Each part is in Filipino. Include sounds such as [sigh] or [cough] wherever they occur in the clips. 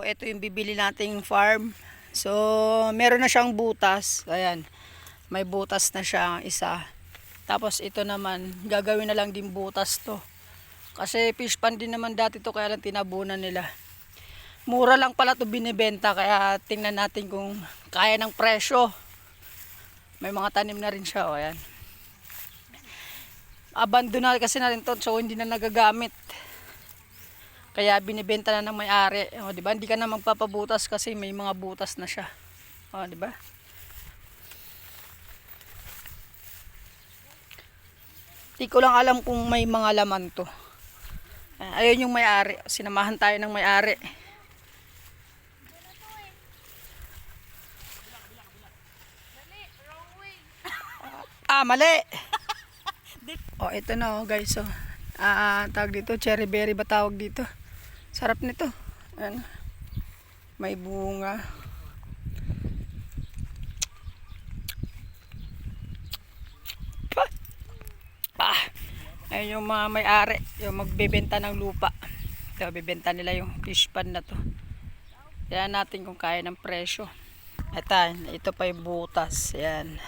So, ito yung bibili nating farm. So, meron na siyang butas. Ayan. May butas na siya isa. Tapos ito naman, gagawin na lang din butas to. Kasi fish pan din naman dati to kaya lang tinabunan nila. Mura lang pala to binibenta kaya tingnan natin kung kaya ng presyo. May mga tanim na rin siya, o ayan. Abandonal kasi na rin to, so hindi na nagagamit. Kaya binibenta na ng may-ari. O, di ba? Hindi ka na magpapabutas kasi may mga butas na siya. O, di ba? Di ko lang alam kung may mga laman to. Ah, Ayun yung may-ari. Sinamahan tayo ng may-ari. Ah, mali! [laughs] oh, ito na oh, guys. Oh. Ah, tawag dito, cherry berry ba tawag dito? Sarap nito. Ayan. May bunga. Ah, ayun yung mga may-ari, yung magbebenta ng lupa. Ito, bibenta nila yung fish pan na to. Tignan natin kung kaya ng presyo. Ito, ito pa yung butas. Yan.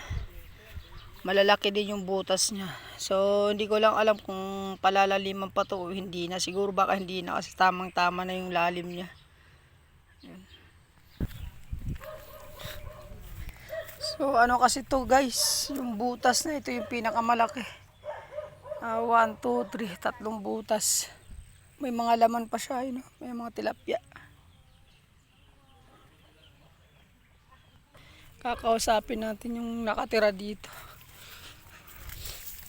Malalaki din yung butas niya. So, hindi ko lang alam kung palalaliman pa to o hindi na. Siguro baka hindi na kasi tamang-tama na yung lalim niya. So, ano kasi to guys, yung butas na ito yung pinakamalaki. Ah, one, two, three, tatlong butas. May mga laman pa siya, yun, oh. may mga tilapia. Kakausapin natin yung nakatira dito.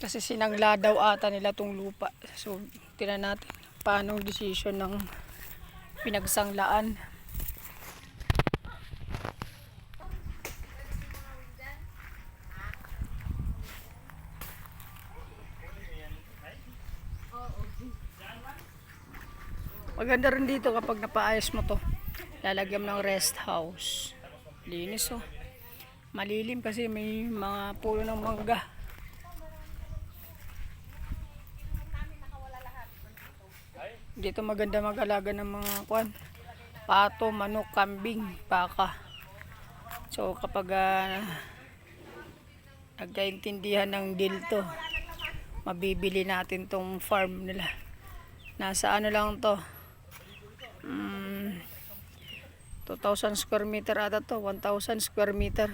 Kasi sinangla daw ata nila tong lupa. So, tinan natin paano decision ng pinagsanglaan. Maganda rin dito kapag napaayos mo to. Lalagyan ng rest house. Linis oh. Malilim kasi may mga puno ng mangga. Dito maganda mag-alaga ng mga kwan. Pato, manok, kambing, baka. So kapag uh, nagkaintindihan ng deal to, mabibili natin tong farm nila. Nasa ano lang to? Mm, 2,000 square meter ata to, 1,000 square meter.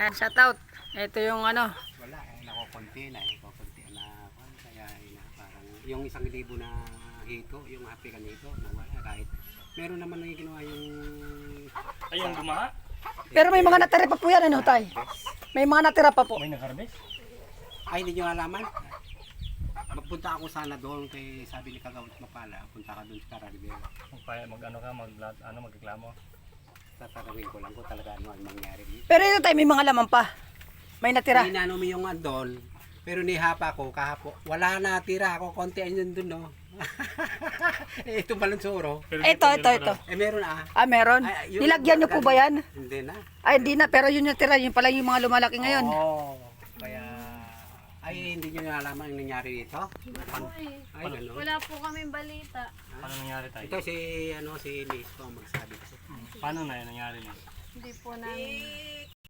Ayan, shout out. Ito yung ano, Wala, eh, nakukunti na eh. Kukunti na. kwan, Kaya eh, na, parang yung isang libo na hito, yung happy ka nito, nawala kahit meron naman nang ginawa yung Ayun, gumaha. pero may mga natira pa po yan, ano tay? May mga natira pa po. May nag-harvest. ay hindi nyo alaman. Magpunta ako sana doon kay sabi ni Kagawad Mapala, punta ka doon sa Carabeo. Mag, mag ano ka, mag, ano, magreklamo. Tatanungin ko lang kung talaga ano ang mangyari dito. Pero ito tay, may mga laman pa. May natira. Inano mo yung andon, pero nihapa ko kahapo. Wala na tira ako, konti ayun doon no. [laughs] eh, ito balunsuro. Ito, ito, ito. Eh meron ah. Ah, meron. Ay, yung- Nilagyan nyo po ba yan? Hindi na. Ay, hindi na. Pero yun yung tira. Yun pala yung mga lumalaki ngayon. Oo. kaya ay hindi niyo nalaman ang nangyari dito. Ay ganun. Wala po kaming balita. Paano nangyari tayo? Ito si ano si Liz ko ang magsabi kasi. Paano na yun nangyari niya? Hindi po namin. Eh,